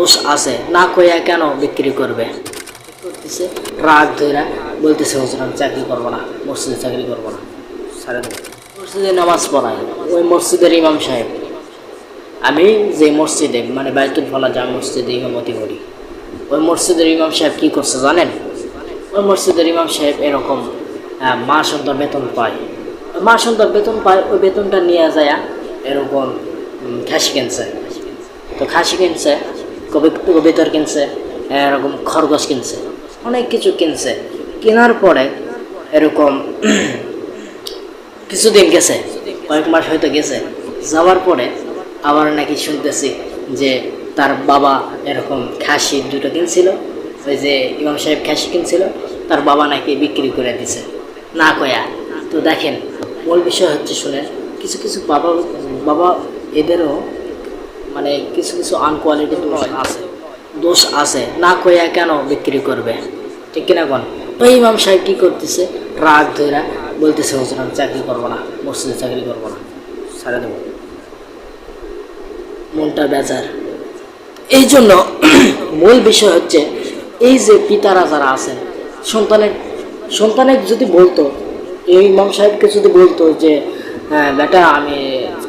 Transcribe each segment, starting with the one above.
দোষ আছে না কইয়া কেন বিক্রি করবে? করতেছে রাগ ধইরা বলতেছে হুজুর আমি চাকরি করব না মসজিদে চাকরি করব না। মসজিদে নামাজ পড়ায় ওই মসজিদের ইমাম সাহেব। আমি যে মসজিদে মানে বাইতুল ফলা যা মসজিদে ইমামতি করি ওই মসজিদের ইমাম সাহেব কি করছে জানেন? ওই মসজিদের ইমাম সাহেব এরকম আহ, মাস অন্তর বেতন পায়। মাস অন্তর বেতন পায় ওই বেতনটা নিয়ে যায় এরকম খাসি কিনছে। তো খাসি কিনছে কবি কবিতর কিনছে? এরকম খরগোশ কিনছে। অনেক কিছু কিনছে। কেনার পরে এরকম কিছুদিন গেছে, কয়েক মাস হয়তো গেছে। যাওয়ার পরে আবার নাকি শুনতেছি যে তার বাবা এরকম খাসি দুটো কিনছিল, ওই যে ইমাম সাহেব খাসি কিনছিল, তার বাবা নাকি বিক্রি করে দিছে। না কয়া। তো দেখেন, মূল বিষয় হচ্ছে শুনে কিছু কিছু বাবা বাবা এদেরও মানে কিছু কিছু আনকোয়ালিটি দোষ আছে। দোষ আছে। না কইয়া কেন বিক্রি করবে? ঠিক কিনা কোন? ওই ইমাম সাহেব কি করতেছে? রাগ ধইরা বলতেছে, হুজুর, আমি চাকরি করব না। মসজিদে চাকরি করব না। সারা দেবো মনটা বেজার। এই জন্য মূল বিষয় হচ্ছে, এই যে পিতারা যারা আছেন, সন্তানের সন্তানের যদি বলতো, এই ইমাম সাহেবকে যদি বলতো যে হ্যাঁ বেটা, আমি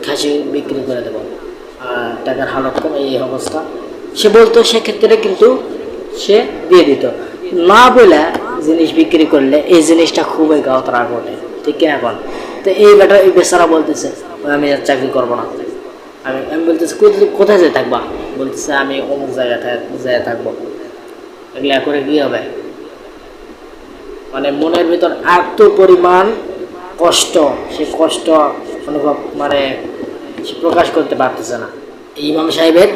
খাসি বিক্রি করে দেবো। টাকার হালত কম এই অবস্থা। সে বলতো, সেক্ষেত্রে কিন্তু সে দিয়ে দিত। না বলে জিনিস বিক্রি করলে এই জিনিসটা খুবই গাওতারা ঘটে ঠিক কিনা এখন? তো এই বেটা এই বেচারা বলতেছে আমি আর চাকরি করব না। আমি আমি বলতেছি "কোথায়- যেয়ে থাকবা? বলতেছে, আমি অমুক জায়গায় জায়গায় থাকব। এগুলা করে কি হবে? মানে মনের ভিতর এত পরিমাণ কষ্ট, সে কষ্ট অনুভব মানে সে প্রকাশ করতে পারতেছে না। ইমাম সাহেবের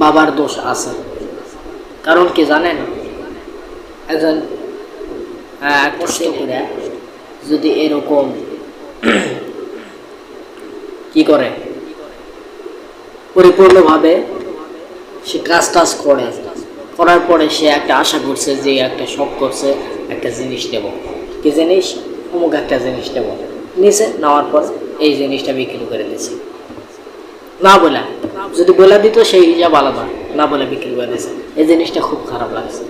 বাবার দোষ আছে। কারণ কি জানেন? একজন কষ্ট করে যদি এরকম কি করে? পরিপূর্ণভাবে সে কাজ টাজ করে। করার পরে সে একটা আশা করছে যে একটা শখ করছে, একটা জিনিস নেব কি জিনিস? অমুক একটা জিনিস নেব নিচে নেওয়ার পর এই জিনিসটা বিক্রি করে দিয়েছে না বলে। যদি বলে দিত সেই হিসাব আলাদা। না বলে বিক্রি করে দিয়েছে এই জিনিসটা খুব খারাপ লাগছে।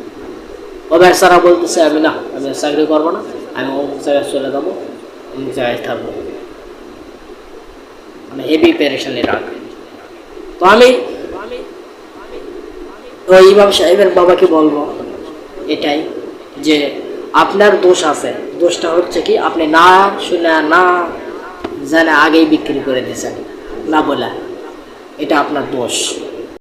ও ব্যবসারা বলতেছে, আমি না, আমি চাকরি করব না। আমি অমুক জায়গায় চলে যাব, অমুক জায়গায় থাকব। মানে হেভি পেরেশানি রাখ তো আমি ওই ইমাম সাহেবের বাবাকে বলব এটাই যে, আপনার দোষ আছে। দোষটা হচ্ছে কি, আপনি না শুনে না জানে আগেই বিক্রি করে দিয়েছেন। না বলে। এটা আপনার দোষ।